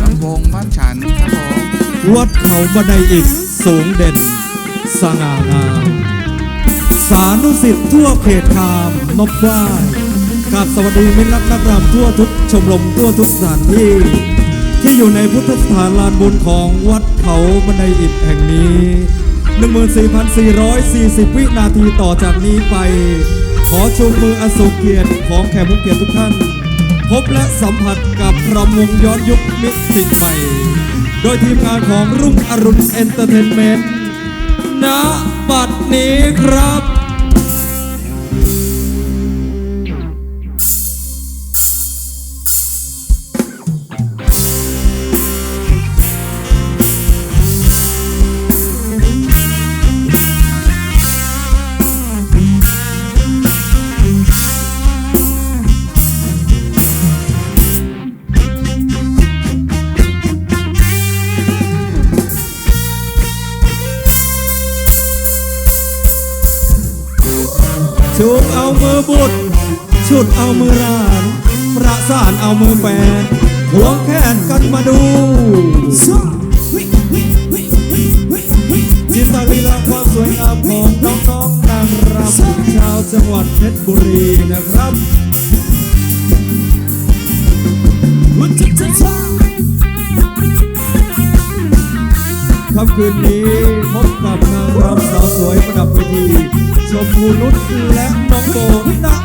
ลำวงบ้านฉันครับผม วัดเขาบันไดอิฐสูงเด่น สง่างาม สานุสิทธิ์ทั่วเขตคามนบไหว้กับสวัสดีมิตรรักนักรำทั่วทุกชมรมทั่วทุกสถานที่ ที่อยู่ในพุทธสถานลานบุญของวัดเขาบันไดอิฐแห่งนี้ 14,440 วินาทีต่อจากนี้ไป ขอชูมืออันทรงเกียรติของแขกผู้เกียรติทุกท่าน พบและสัมผัสกับรำวงย้อนยุคมิติใหม่ โดยทีมงานของรุ่งอรุณเอนเตอร์เทนเมนต์ณบัดนี้ครับ บุตรชุดเอามือราน ประสานเอามือแฟนควงแขนกันมาดูจินตลีลาความสวยงามของน้องๆนางรำชาวจังหวัดเพชรบุรีนะครับค่ำคืนนี้ นุชและน้องโบ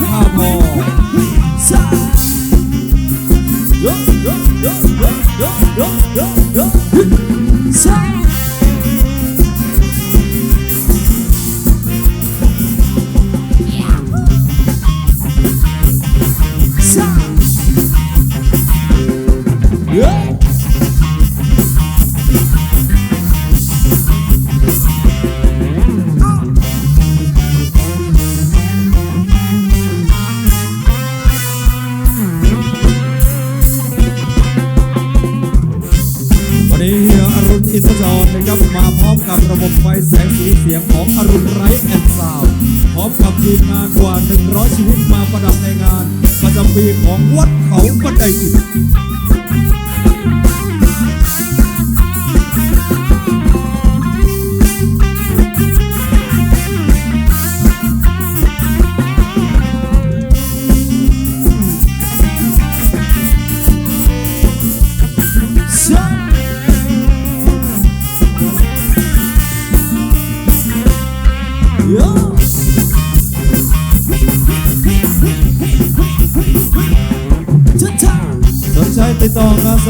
อินทจรนะครับมาพร้อมกับระบบไฟแสงสีเสียงของอรุณไรแอนด์ซาวด์พร้อมกับทีมงานกว่า 100 ชีวิตมาประดับในงานประจำปีของวัดเขาบันไดอิฐ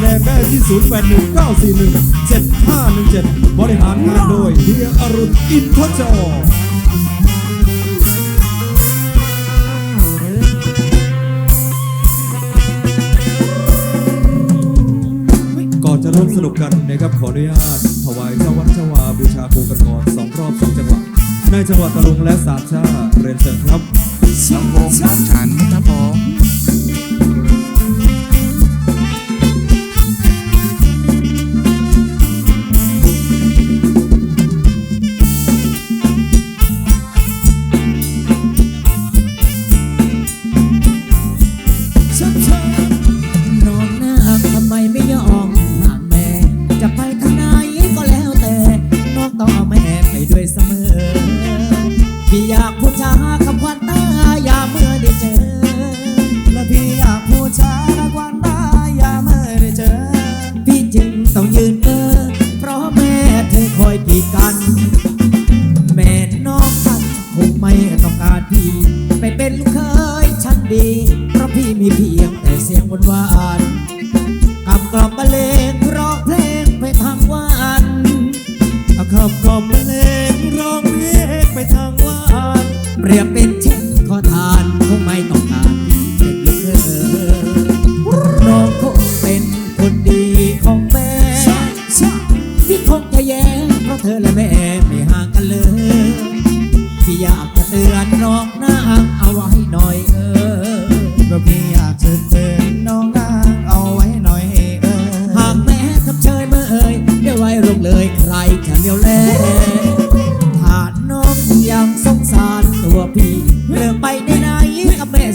ดต่องานแสดงได้ที่ 0819417517 บริหารงานโดยเฮียอรุณอินทจรก่อนจะร่วมสนุกกันนะครับขออนุญาตถวายเจ้าวัดเจ้าวาบูชาครูกันก่อนสองรอบสองจังหวะในจังหวัดตะลุงและสามชาเรียนเชิญครับลำวงบ้านฉันครับผม อบกล่อมเลงร้องเรียกไปทางวานเปรียบเป็น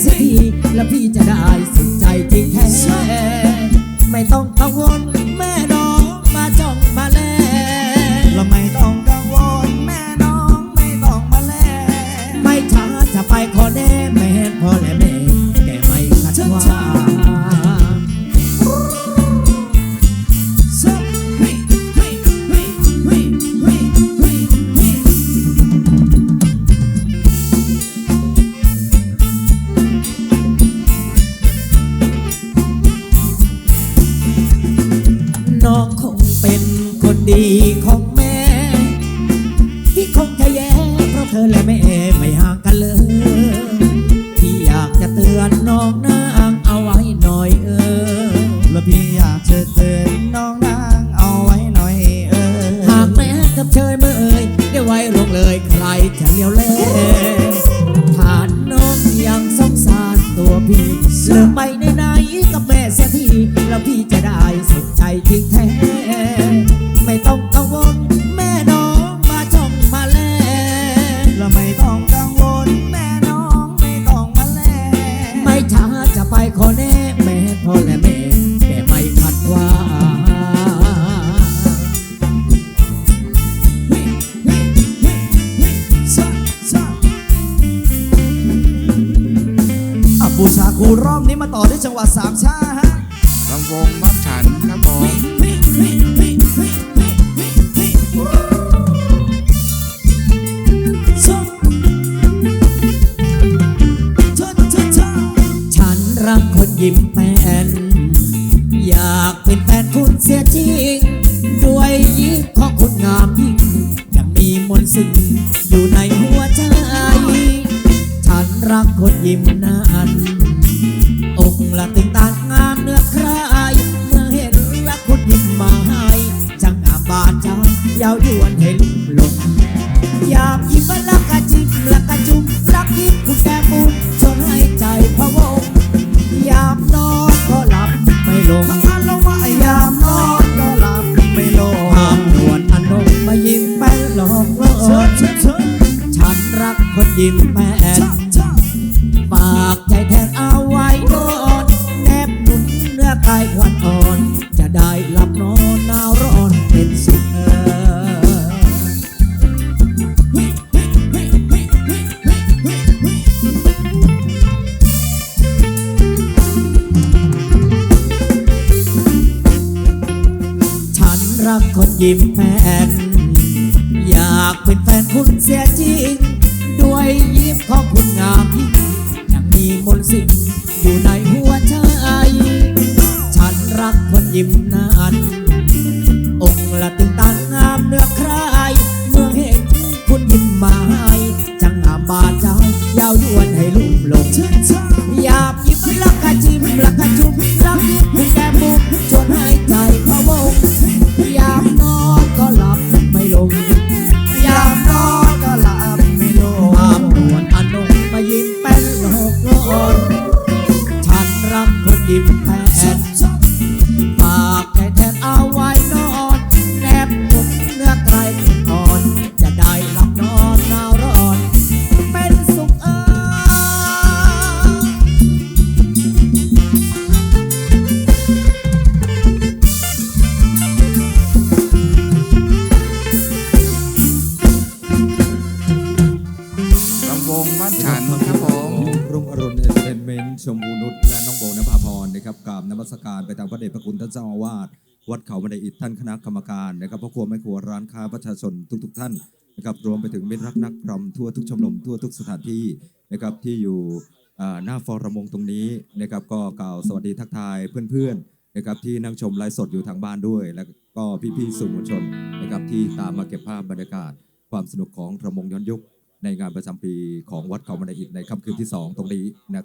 สักทีแล้วพี่จะได้สุขใจจริงแท้ไม่ต้องกังวล จะเลี้ยวแลฐานน้องยังสงสารตัวพี่เลิกไป บูชาครูรอบนี้มาต่อที่จังหวัดสามชาฮะลำวงบ้านฉันครับผมฉันรักคนยิ้มแป้น อยากเป็นแฟนคุณเสียจริง ด้วยยิ้มของคุณงามยิ่งยังมีมนต์สิ่งอยู่ในหัวใจ รักคนยิ้มนั้นอกละตึงตางามเนื้อใครเมื่อเห็นรักคนยิ้มมาให้จังงามบานใจยาวยวนให้ลุ่มหลงอยากยิ้มลักกะจิ้มลักกะจุ่มรักยิ้มคุณแก้มบุญชวนให้ใจพะวงยามนอนก็หลับไม่ลงอันลงมาไอ้ยามนอนก็หลับไม่ลงภาพนวลอนงมายิ้มแป้นหลอกล่อเชิญนเชิญเชิญฉันรักคนยิ้มแป้ ยิ้มแป้นอยากเป็นแฟนคุณเสียจริง ด้วยยิ้มของคุณงามยิ่งยังมีมนต์สิ่งอยู่ในหัวานฉันครับผมรุ่งอรุณเอนเตอร์เทนเมนต์ชมพูนุชและน้องโบนภาพรนะครับกราบนมัสการไปทางพระเดชพระคุณท่านเจ้าอาวาสวัดเขาบันไดอิฐท่านคณะกรรมการนะครับพ่อครัวแม่ครัวร้านค้าประชาชนทุก ๆ ท่านนะครับรวมไปถึงมิตรรักนักพรำทั่วทุกชมรมทั่วทุกสถานที่นะครับที่อยู่หน้าฟอร์มงตรงนี้นะครับก็กล่าวสวัสดีทักทายเพื่อนๆนะครับที่นั่งชมไลฟ์สดอยู่ทางบ้านด้วย แล้วก็พี่ๆสื่อมวลชนนะครับที่ตามมาเก็บภาพบรรยากาศ ความสนุกของระมงย้อนยุค ในงานประจำปีของวัดเขาบันไดอิฐในค่ำคืนที่ 2 ตรงนี้นะครับ